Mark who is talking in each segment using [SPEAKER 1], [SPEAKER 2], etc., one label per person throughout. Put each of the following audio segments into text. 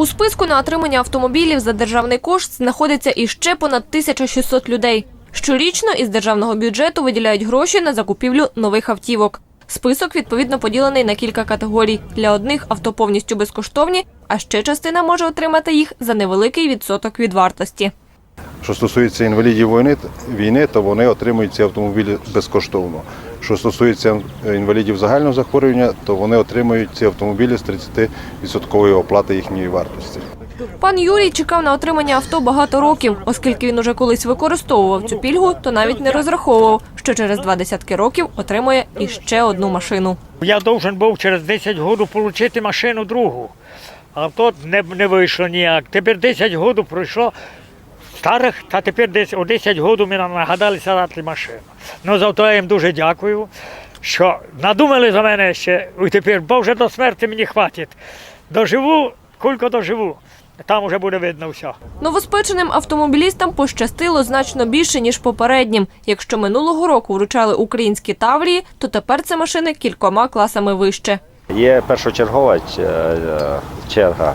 [SPEAKER 1] У списку на отримання автомобілів за державний кошт знаходиться іще понад 1600 людей. Щорічно із державного бюджету виділяють гроші на закупівлю нових автівок. Список відповідно поділений на кілька категорій. Для одних авто повністю безкоштовні, а ще частина може отримати їх за невеликий відсоток від вартості.
[SPEAKER 2] Що стосується інвалідів війни, війни, то вони отримують ці автомобілі безкоштовно. Що стосується інвалідів загального захворювання, то вони отримують ці автомобілі з 30% оплати їхньої вартості.
[SPEAKER 1] Пан Юрій чекав на отримання авто багато років, оскільки він уже колись використовував цю пільгу, то навіть не розраховував, що через два десятки років отримує іще одну машину.
[SPEAKER 3] Я должен був через 10 років отримати машину другу. А то не, не вийшло ніяк. Тепер 10 років пройшло старих, та тепер десь о 10 років мені нагадалися дати машину. Ну зато я їм дуже дякую, що надумали за мене ще, і тепер, бо вже до смерті мені хватить. Доживу, кілько доживу. Там вже буде видно все.
[SPEAKER 1] Новоспеченим автомобілістам пощастило значно більше ніж попереднім. Якщо минулого року вручали українські таврії, то тепер це машини кількома класами вище.
[SPEAKER 4] Є першочергова е, черга.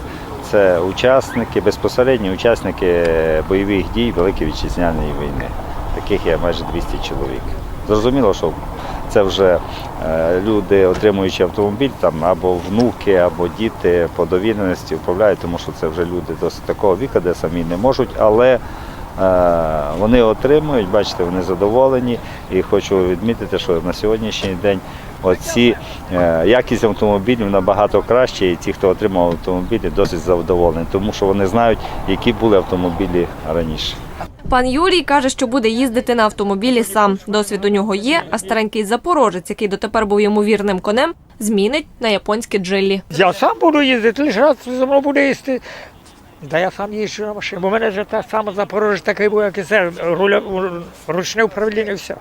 [SPEAKER 4] Це учасники, безпосередні учасники бойових дій Великої вітчизняної війни. Таких є майже 200 чоловік. Зрозуміло, що це вже е, люди, отримуючи автомобіль, там або внуки, або діти по довіреності управляють, тому що це вже люди досить такого віку, де самі не можуть, але е, вони отримують, бачите, вони задоволені. І хочу відмітити, що на сьогоднішній день оці е, якість автомобілів набагато краще, і ті, хто отримав автомобілі, досить задоволені, тому що вони знають, які були автомобілі раніше.
[SPEAKER 1] Пан Юрій каже, що буде їздити на автомобілі сам. Досвід у нього є, а старенький запорожець, який дотепер був йому вірним конем, змінить на японські джиллі.
[SPEAKER 3] Я сам буду їздити, лише раз зі мною буде їсти. Да я сам їжджу на машині. Бо в мене ж та сама Запорожець такий був, як і це, руля, ручне управління і все.